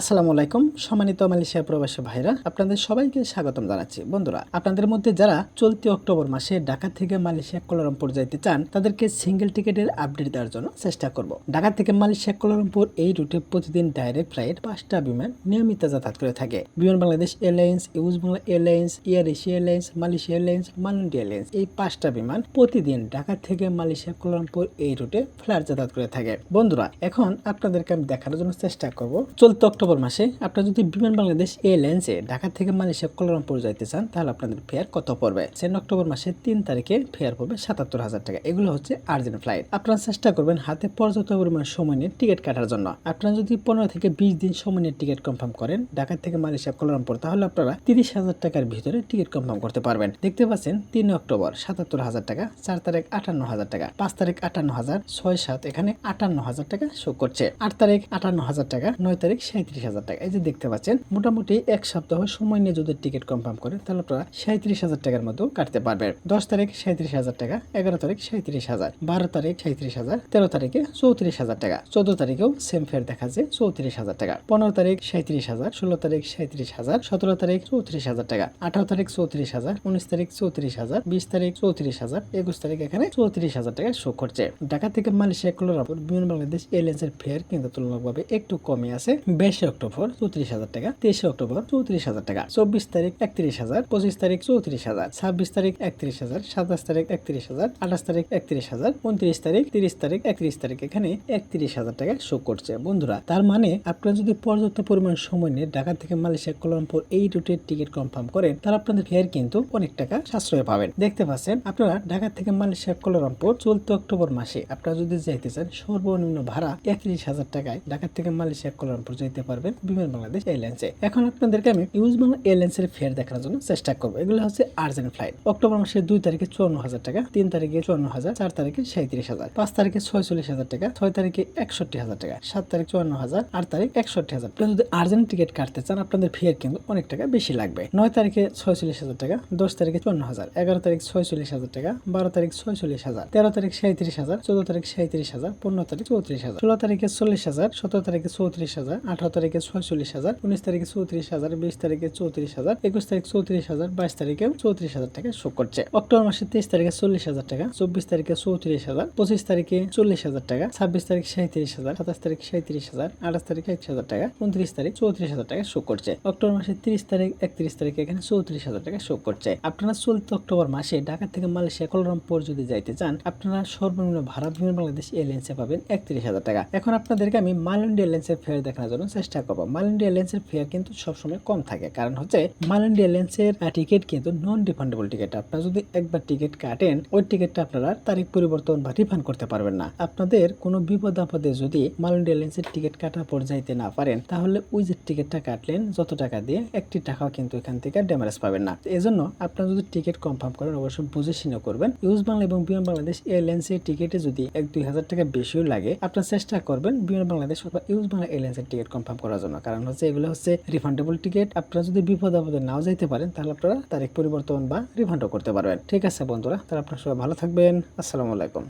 আসসালামু আলাইকুম, সম্মানিত মালয়েশিয়া প্রবাসী ভাইরা, আপনাদের সবাইকে স্বাগতম জানাচ্ছি। বন্ধুরা, আপনাদের মধ্যে যারা চলতি অক্টোবর মাসে ঢাকা থেকে মালয়েশিয়া কোলারামপুর যাইতে চান, তাদেরকে সিঙ্গেল টিকেটের আপডেট দেওয়ার জন্য চেষ্টা করব। ঢাকা থেকে মালয়েশিয়া কোলারামপুর এই রুটে প্রতিদিন ডাইরেক্ট ফ্লাইট পাঁচটা বিমান নিয়মিত যাতায়াত করে থাকে। Biman Bangladesh airlines US Bangla airlines Air Asia airlines Malaysia airlines Malindo airlines এই পাঁচটা বিমান প্রতিদিন ঢাকা থেকে মালয়েশিয়া কোলারামপুর এই রুটে ফ্লাইট যাতায়াত করে থাকে। বন্ধুরা, এখন আপনাদেরকে আমি দেখানোর জন্য চেষ্টা করব। চলতি অক্টোবর মাসে আপনারা যদি বিমান বাংলাদেশ এয়ারলাইন্সে ঢাকা থেকে মালয়েশিয়া কোলারামপুর যাইতে চান, তাহলে আপনাদের ফেয়ার কত পড়বে? সেন অক্টোবর মাসের তিন তারিখে ফেয়ার পড়বে সাতাত্তর হাজার টাকা। এগুলো হচ্ছে আর্জেন্ট ফ্লাইট। আপনারা চেষ্টা করবেন হাতে পর্যাপ্ত পরিমাণ সময় নিয়ে টিকিট কাটার জন্য। আপনারা যদি পনেরো থেকে বিশ দিন সময় নিয়ে টিকিট কনফার্ম করেন ঢাকা থেকে মালয়েশিয়া কোলারামপুর তাহলে আপনারা তিরিশ হাজার টাকার ভিতরে টিকিট কনফার্ম করতে পারবেন। দেখতে পাচ্ছেন তিন অক্টোবর সাতাত্তর হাজার টাকা, চার তারিখ আটান্ন হাজার টাকা, পাঁচ তারিখ আটান্ন হাজার, ছয় সাত এখানে আটান্ন হাজার টাকা শো করছে। আট তারিখ আটান্ন হাজার টাকা, নয় তারিখ সাঁত্রিশ হাজার টাকা। এই যে দেখতে পাচ্ছেন, মোটামুটি এক সপ্তাহ সময় নিয়ে যদি টিকিট কনফার্ম করেন তাহলে আপনারা সাঁত্রিশ হাজার টাকার মতো কাটতে পারবেন। দশ তারিখ সাঁত্রিশ হাজার টাকা, এগারো তারিখ সাঁত্রিশ হাজার, বারো তারিখ সাঁত্রিশ হাজার, তেরো তারিখে চৌত্রিশ হাজার টাকা। চোদ্দ তারিখেও সেম ফেয়ার দেখা যায় চৌত্রিশ হাজার টাকা। পনেরো তারিখ সাঁত্রিশ হাজার, ষোলো তারিখ সাঁত্রিশ হাজার, সতেরো তারিখ চৌত্রিশ হাজার টাকা। আঠারো তারিখ চৌত্রিশ হাজার, উনিশ তারিখ চৌত্রিশ হাজার, বিশ তারিখ চৌত্রিশ হাজার, একুশ তারিখ এখানে চৌত্রিশ হাজার টাকা শো করছে। ঢাকা থেকে মালয়েশিয়া, কোলারাপুর বিমান বাংলাদেশ এয়ারলাইন্স এর ফেয়ার কিন্তু তুলনামূলকভাবে একটু কমে আছে। বাইশে অক্টোবর চৌত্রিশ হাজার টাকা, তেইশে অক্টোবর চৌত্রিশ হাজার টাকা, চব্বিশ তারিখ একত্রিশ হাজার, পঁচিশ তারিখ চৌত্রিশ হাজার, ছাব্বিশ তারিখ একত্রিশ হাজার, সাতাশ তারিখ একত্রিশ হাজার, আঠাশ তারিখ একত্রিশ হাজার উনত্রিশ তারিখ তিরিশ তারিখ একত্রিশ তারিখ এখানে একত্রিশ হাজার টাকা শো করছে। বন্ধুরা, তার মানে আপনারা যদি পর্যাপ্ত পরিমাণ সময় নিয়ে ঢাকা থেকে মালয়েশিয়া কোলামপুর এই রুটের টিকিট কনফার্ম করেন, তাহলে আপনাদের ফেয়ার কিন্তু অনেক টাকা সাশ্রয় পাবেন। দেখতে পাচ্ছেন, আপনারা ঢাকা থেকে মালয়েশিয়া কোলারামপুর চলতি অক্টোবর মাসে আপনারা যদি যাইতে চান, সর্বনিম্ন ভাড়া একত্রিশ হাজার টাকায় ঢাকা থেকে মালয়েশিয়া কোলারামপুর যেতে পারবেন বিমান বাংলাদেশ এয়ারলাইন্সে। এখন আপনাদেরকে আমি ইউজ বাংলা এয়ারলাইন্সের ফেয়ার দেখানোর জন্য চেষ্টা করব। এগুলো হচ্ছে আর্জেন্ট ফ্লাইট। অক্টোবর মাসের দুই তারিখে চুয়ান্ন হাজার টাকা, তিন তারিখে চুয়ান্ন হাজার চার তারিখে সাঁত্রিশ হাজার পাঁচ তারিখে ছয়চল্লিশ হাজার টাকা, ছয় তারিখে একষট্টি হাজার টাকা, সাত তারিখ চুয়ান্ন হাজার আট তারিখ একষট্টি হাজার আপনারা যদি আর্জেন্ট টিকিট কাটতে চান, আপনাদের ফেয়ার কিন্তু অনেক টাকা বেশি লাগবে। নয় তারিখে ছয়চল্লিশ হাজার টাকা, দশ তারিখে চুয়ান্ন হাজার এগারো তারিখ ছয়চল্লিশ হাজার টাকা, বারো তারিখ ছয়চল্লিশ হাজার তেরো তারিখ সাঁত্রিশ হাজার চোদ্দ তারিখ সাঁত্রিশ হাজার পনেরো তারিখ চৌত্রিশ হাজার ষোলো তারিখে চল্লিশ হাজার সতেরো তারিখে চৌত্রিশ হাজার আঠারো তারিখে ছয়চল্লিশ হাজার, উনিশ তারিখে চৌত্রিশ হাজার, বিশ তারিখে চৌত্রিশ হাজার, একুশ তারিখ চৌত্রিশ হাজার, বাইশ তারিখে চৌত্রিশ হাজার টাকা শো করছে। অক্টোবর মাসে তেইশ তারিখে চল্লিশ হাজার টাকা, চব্বিশ তারিখে চৌত্রিশ হাজার, পঁচিশ তারিখে চল্লিশ হাজার টাকা, ছাব্বিশ তারিখ সাঁত্রিশ হাজার, সাতাশ তারিখ সাঁত্রিশ হাজার, আঠাশ তারিখ একত্রিশ হাজার টাকা, উনত্রিশ তারিখ চৌত্রিশ হাজার টাকা শো করছে। অক্টোবর মাসে তিরিশ তারিখ একত্রিশ তারিখে এখানে চৌত্রিশ হাজার টাকা শো করছে। আপনারা চলতি অক্টোবর মাসে ঢাকা থেকে মালয়েশিয়া, কোলারামপুর যদি যাইতে চান, আপনারা সর্বনিম্ন ভাড়া বিমান বাংলাদেশ, এয়ারলাইন্সে পাবেন একত্রিশ হাজার টাকা। এখন আপনাদেরকে আমি মালয়েন্ডি এয়ারলাইন্সের ফেয়ার দেখানোর জন্য চেষ্টা করব। মালয়েন্ডি এয়ারলাইন্সের ফেয়ার কিন্তু সবসময় কম থাকে। কারণ হচ্ছে মালয়েন্ডি এয়ারলাইন্সের টিকিট কিন্তু নন রিফান্ডেবল টিকিট আপনারা যদি একবার টিকিট কাটেন, ওই টিকিটটা আপনারা তারিখ পরিবর্তন বা রিফান্ড করতে পারবেন না। আপনাদের কোনো বিপদ আপদে যদি মালয়েন্ডি লেন্সের টিকিট কাটা পর যাইতে না পারেন, তাহলে ওই যে টিকিটটা কাটলেন, যত টাকা দিয়ে, একটি টাকাও কিন্তু এখান থেকে ড্যামেজ পাবেন না। এজন্য আপনারা যদি টিকিট কনফার্ম করেন, অবশ্যই বুঝে শুনে করবেন। ইউজ বাংলা এবং বিমান বাংলাদেশ এয়ারলাইন্সের টিকিটে যদি এক দুই হাজার টাকা বেশিও লাগে, আপনার চেষ্টা করবেন বিমান বাংলাদেশ অথবা ইউজ বাংলা এয়ারলাইন্সের টিকিট কনফার্ম করার জন্য। কারণ হচ্ছে এগুলো হচ্ছে রিফান্ডেবল টিকিট আপনারা যদি বিপদ আপদে নাও যাইতে পারেন, তাহলে আপনারা তারিখ পরিবর্তন বা রিফান্ডও করতে পারবেন। ঠিক আছে বন্ধুরা, তাহলে আপনারা সবাই ভালো থাকবেন। আসসালামু আলাইকুম।